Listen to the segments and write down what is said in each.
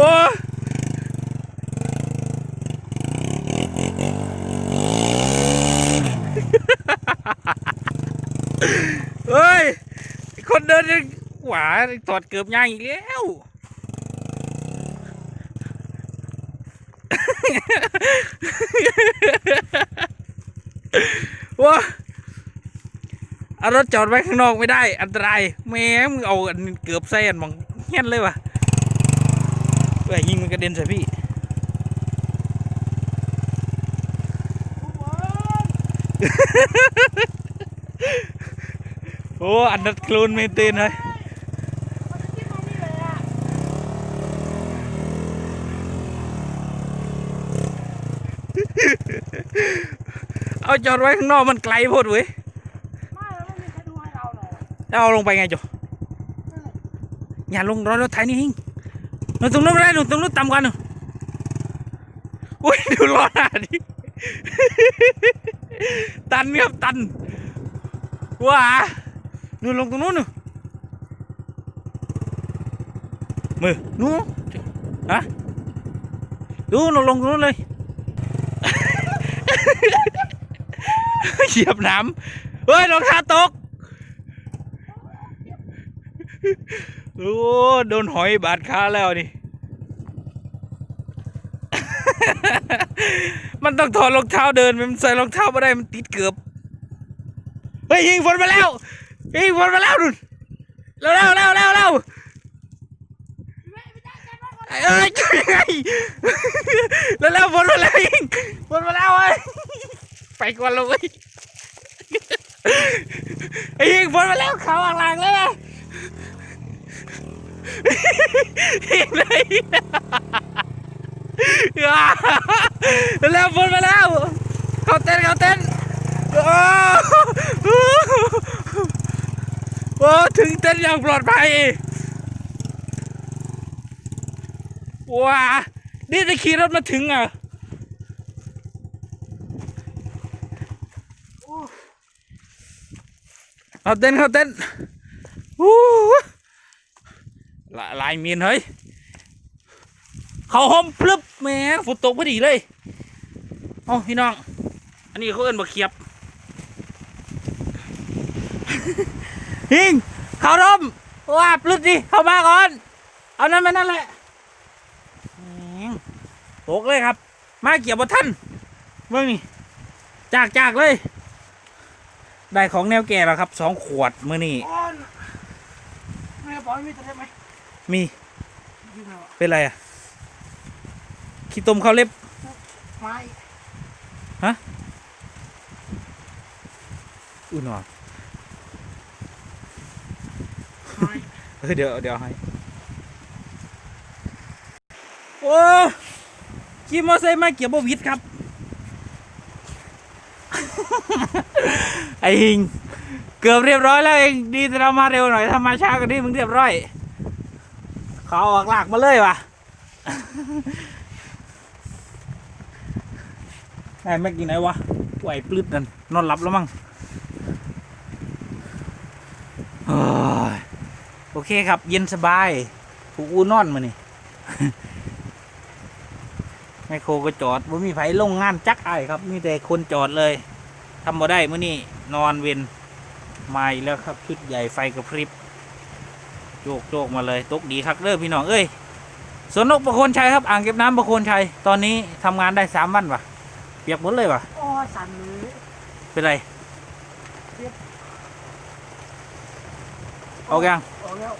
อ้เฮ้ย คนเดินหวาถอดเกือบย่างอีกแล้ว ว้าเอารถจอดไว้ข้างนอกไม่ได้ อันตรายแม่มึงเอาเกือบใส่อันมองเงี้ยนเลยวะ เฮ้ยยิงมันกระเด็นใส่พี่โอ้อันนัดโคลนไม่เต้นเลยเอาจอดไว้ข้างนอกมันไกลโพดเว้ยไม่แล้วไม่มีใครดูให้เราหรอกแล้วเอาลงไปไงจ๊ออย่าลงรอรถไถนี่หิง หนูตรงนู้นไม่ได้หนูตรงนู้นต่ำกว่าหนูอุ้ยดูล้อหน้าดิตันครับตันว้าหนูลงตรงนู้นหนูมือหนูฮะดูหนูลงตรงนู้นเลยเหยียบน้ำเฮ้ยรองเท้าตก โอ้โดนหอยบาดขาแล้วนี่ มันต้องถอดรองเท้าเดิน มันใส่รองเท้าไม่ได้ มันติดเกือบ เฮ้ยยิงฝนมาแล้ว ยิงฝนมาแล้วดุนเร็วเร็วเร็วเร็วเร็วเอ้ยช่วยยังไงเร็วเร็วฝนมาแล้วยิงฝนมาแล้วเว้ไปก่อนเลยไอ้ยิงฝนมาแล้วเขาอ่างลางเลยนะอีกเลย แล้วฝนมาแล้ว เขาเต้นเขาเต้นโอ้โอ้ถึงเต้นอย่างปลอดภัยว้านี่จะขี่รถมาถึงอะเขาเต้นเขาเต้นอู้ ละลายมีนเฮ้ย เขาห่มพลึบแม่ฝนตกพอดีเลยเอ๋อพี่น้อง อันนี้เขาเอิ้นบะเขียบฮิงเขาร่มว่าปลึดดิเข้ามาก่อน เอานั่นไปนั่นแหละตกเลยครับ มาเกี่ยวบท่านเมื่อนี่จากจากเลย ได้ของแนวแก่แล้วครับสองขวดเมื่อนี่อ้อนแม่บอกให้มีแต่ได้ไหม มียิงเหรอเป็นไรอะ ขี้ต้มข้าวเล็บ ไม้อุ่นหรอไม้เออเดี๋ยวเดี๋ยวให้ โอ้ขี่มอไซค์มาเกี่ยวบวิดครับ ไอ้หิง เกือบเรียบร้อยแล้วเอง ดีแต่เรามาเร็วหน่อยถ้ามาช้ากว่านี้มึงเรียบร้อย เขาออกหลากมาเลยว่ะได้แม็กกี่ไหนวะไหวปลื้ดนั่นนอนหลับแล้วมั้งโอเคครับ เย็นสบายผูอูนอนมานี่ไมโครก็จอดบ่มีไผลงงานจักไอ้ครับ มีแต่คนจอดเลยทำบ่ได้เมื้อนี้นอนเวนมาอีกแล้วครับชุดใหญ่ไฟกระพริบ โจกโจกมาเลยตกดีคักเด้อพี่น้องเอ้ยสวนนกประโคนชัยครับอ่างเก็บน้ำประโคนชัยตอนนี้ทำงานได้สามวันว่ะเปียกหมดเลยว่ะโอ้ยสั่นเลยเป็นไรเอายังออกแล้ว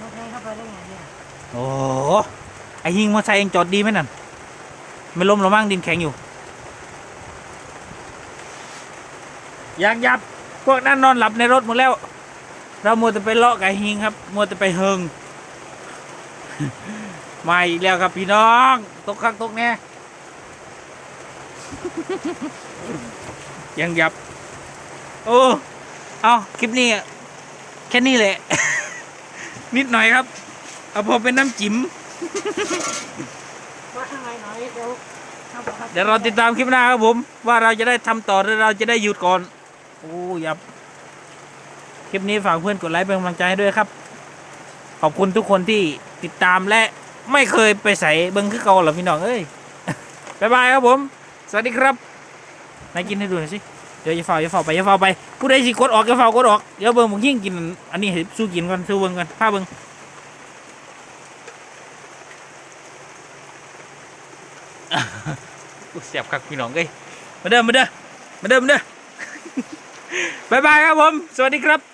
มาแทงเข้าไปได้ไงเนี่ยโอ้โหไอยิงมอเตอร์ไซค์เองจอดดีไหมนั่นไม่ล้มหรอมั้งดินแข็งอยู่อยากยับพวกนั้นนอนหลับในรถหมดแล้ว เรามัวแต่ไปเลาะกับหิงครับ มัวแต่ไปเฮิงมาอีกแล้วครับพี่น้อง ตกข้างตกแน่ยังยับ โอ้ เอาคลิปนี้ แค่นี้แหละ นิดหน่อยครับ เอาพอเป็นน้ำจิ้มมาข้างในหน่อยเดี๋ยวเดี๋ยวเราติดตามคลิปหน้าครับผม ว่าเราจะได้ทำต่อหรือเราจะได้หยุดก่อน โอ้ยับ คลิปนี้ฝากเพื่อนกดไลค์เป็นกำลังใจให้ด้วยครับ ขอบคุณทุกคนที่ติดตามและไม่เคยไปใส่เบิ้งคือเก่าหรอพี่น้องเอ้ยบ๊ายบายครับผม สวัสดีครับนายกินให้ดูหน่อยสิ เดี๋ยวอย่าเฝ้าอย่าเฝ้าไปอย่าเฝ้าไป ผู้ใดสิกดออกอย่าเฝ้ากดออก เดี๋ยวเบิ้งมึงยิ่งกิน อันนี้ให้สู้กินก่อนสู้เบิ้งก่อนพาเบิ้งอุ๊ยเสียบคักพี่น้องเอ้ยมาเด้อมาเด้อมาเด้อมาเด้อบ๊ายบายครับผม สวัสดีครับ